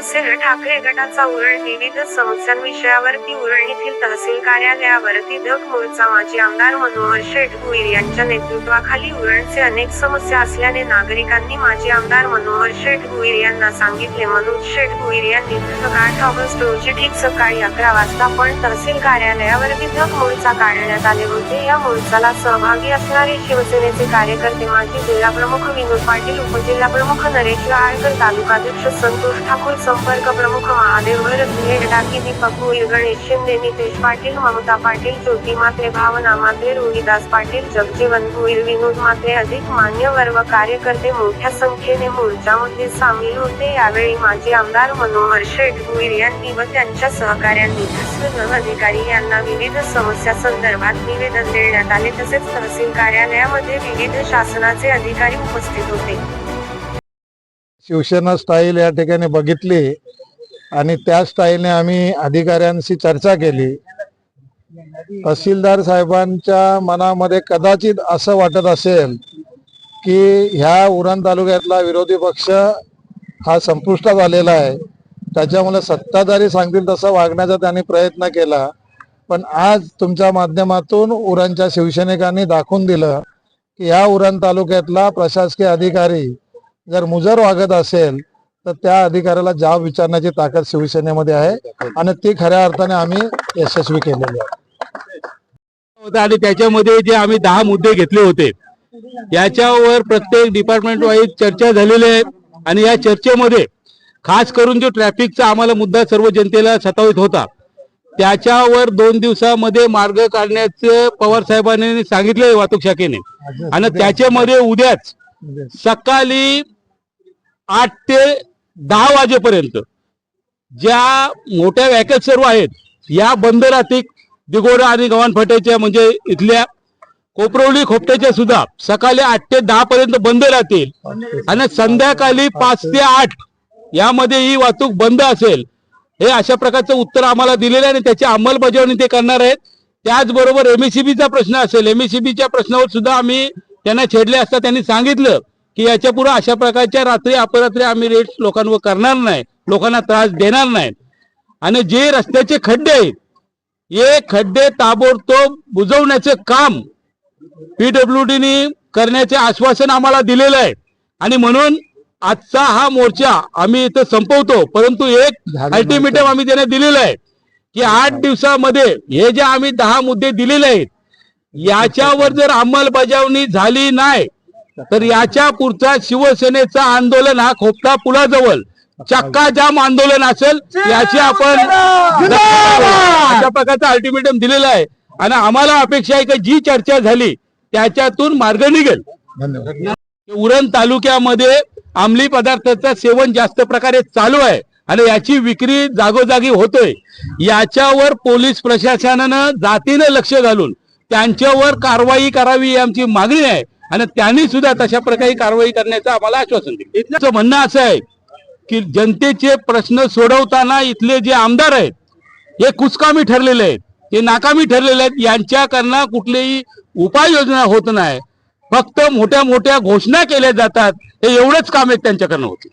तहसील ठाकरे गटाचा उरण विविध समस्यांविषयावरती उरण येथील तहसील कार्यालयावरती धक मूळचा माजी आमदार मनोहर शेठ भुईर यांच्या नेतृत्वाखाली उरणचे अनेक समस्या असल्याने नागरिकांनी माजी आमदार मनोहर शेठ भुईर यांना सांगितले. मनोज शेठ भुईर यांनी आठ ऑगस्ट रोजी ठीक सकाळी अकरा वाजता पण तहसील कार्यालयावरती धक मोर्चा काढण्यात आले होते. या मोर्चाला सहभागी असणारे शिवसेनेचे कार्यकर्ते माजी जिल्हा प्रमुख विनोद पाटील उपजिल्हा प्रमुख नरेश गाळकर तालुकाध्यक्ष संतोष ठाकूर संपर्क प्रमुख महादेव भरत डाकी दीपक होईल गणेश शिंदे नितेश पाटील ममता पाटील ज्योती मात्रे भावना मात्रे रोहिदास पाटील जगजीवन भोईर विनोद मात्रे अधिक मान्यवर व कार्यकर्ते मोठ्या संख्येने मोर्चामध्ये सामील होते. यावेळी माजी आमदार मनोहर शेठ भोईर यांनी व त्यांच्या सहकाऱ्यांनी तहसील अधिकारी यांना विविध समस्या संदर्भात निवेदन देण्यात आले. तसेच तहसील कार्यालयामध्ये विविध शासनाचे अधिकारी उपस्थित होते. शिवसेना स्टाईल या ठिकाणी बघितली आणि त्या स्टाईलने आम्ही अधिकाऱ्यांशी चर्चा केली. तहसीलदार साहेबांच्या मनामध्ये कदाचित असं वाटत असेल की ह्या उरण तालुक्यातला विरोधी पक्ष हा संपुष्टात आलेला आहे. त्याच्यामुळे सत्ताधारी सांगतील तसं वागण्याचा त्यांनी प्रयत्न केला. पण आज तुमच्या माध्यमातून उरणच्या शिवसैनिकांनी दाखवून दिलं की ह्या उरण तालुक्यातला प्रशासकीय अधिकारी जर मुजर वागत असेल तर त्या अधिकाऱ्याला जाब विचारण्याची ताकद शिवसेनेमध्ये आहे आणि ती खऱ्या अर्थाने आम्ही यशस्वी केलेली आहे. आणि त्याच्यामध्ये जे आम्ही दहा मुद्दे घेतले होते याच्यावर प्रत्येक डिपार्टमेंट वाईज चर्चा झालेली आहे. आणि या चर्चेमध्ये खास करून जो ट्रॅफिकचा आम्हाला मुद्दा सर्व जनतेला सतावित होता त्याच्यावर दोन दिवसामध्ये मार्ग काढण्याचं पवार साहेबांनी सांगितले वाहतूक शाखेने. आणि त्याच्यामध्ये उद्याच सकाळी आठ ते दहा वाजेपर्यंत. ज्या मोठ्या व्हॅकल सर्व आहेत या बंद राहतील दिगोडा आणि गव्हाणफाट्याच्या म्हणजे इथल्या कोपरवली खोपट्याच्या सुद्धा सकाळी आठ ते दहा पर्यंत बंद राहतील. आणि संध्याकाळी पाच ते आठ यामध्ये ही वाहतूक बंद असेल हे अशा प्रकारचं उत्तर आम्हाला दिलेलं आहे आणि त्याची अंमलबजावणी ते करणार आहेत. त्याचबरोबर एमएसीबीचा प्रश्न असेल. एमएसीबीच्या प्रश्नावर सुद्धा आम्ही त्यांना छेडले असता त्यांनी सांगितलं. की याच्यापुढे अशा प्रकारच्या रात्री अपरात्री आम्ही रेट लोकांवर करणार नाही लोकांना त्रास देणार नाही. आणि जे रस्त्याचे खड्डे आहेत हे खड्डे ताबडतोब बुजवण्याचं काम पीडब्ल्यूडीने करण्याचे आश्वासन आम्हाला दिलेलं आहे. आणि म्हणून आजचा हा मोर्चा आम्ही इथं संपवतो परंतु एक अल्टिमेटम आम्ही त्यांना दिलेलं आहे की आठ दिवसामध्ये हे जे आम्ही दहा मुद्दे दिलेले आहेत याच्यावर जर अंमलबजावणी झाली नाही तर याच्या पुढचा शिवसेनेचा आंदोलन हा खोपटा पुलाजवळ चक्का जाम आंदोलन असेल याची आपण अशा प्रकारचं अल्टिमेटम दिलेलं आहे. आणि आम्हाला अपेक्षा आहे की जी चर्चा झाली त्याच्यातून मार्ग निघेल. उरण तालुक्यामध्ये अंमली पदार्थाचं सेवन जास्त प्रकारे चालू आहे आणि याची विक्री जागोजागी होतोय. याच्यावर पोलीस प्रशासनानं जातीनं लक्ष घालून त्यांच्यावर कारवाई करावी ही आमची मागणी आहे. आणि त्यांनी सुद्धा तशा प्रकारे कारवाई करण्याचं आम्हाला आश्वासन दिलं. इथलं म्हणणं असं आहे की जनतेचे प्रश्न सोडवताना इथले जे आमदार आहेत हे कुचकामी ठरलेले आहेत हे नाकामी ठरलेले आहेत यांच्याकडनं कुठलीही उपाययोजना होत नाही. फक्त मोठ्या मोठ्या घोषणा केल्या जातात हे एवढंच काम आहेत त्यांच्याकडनं होते.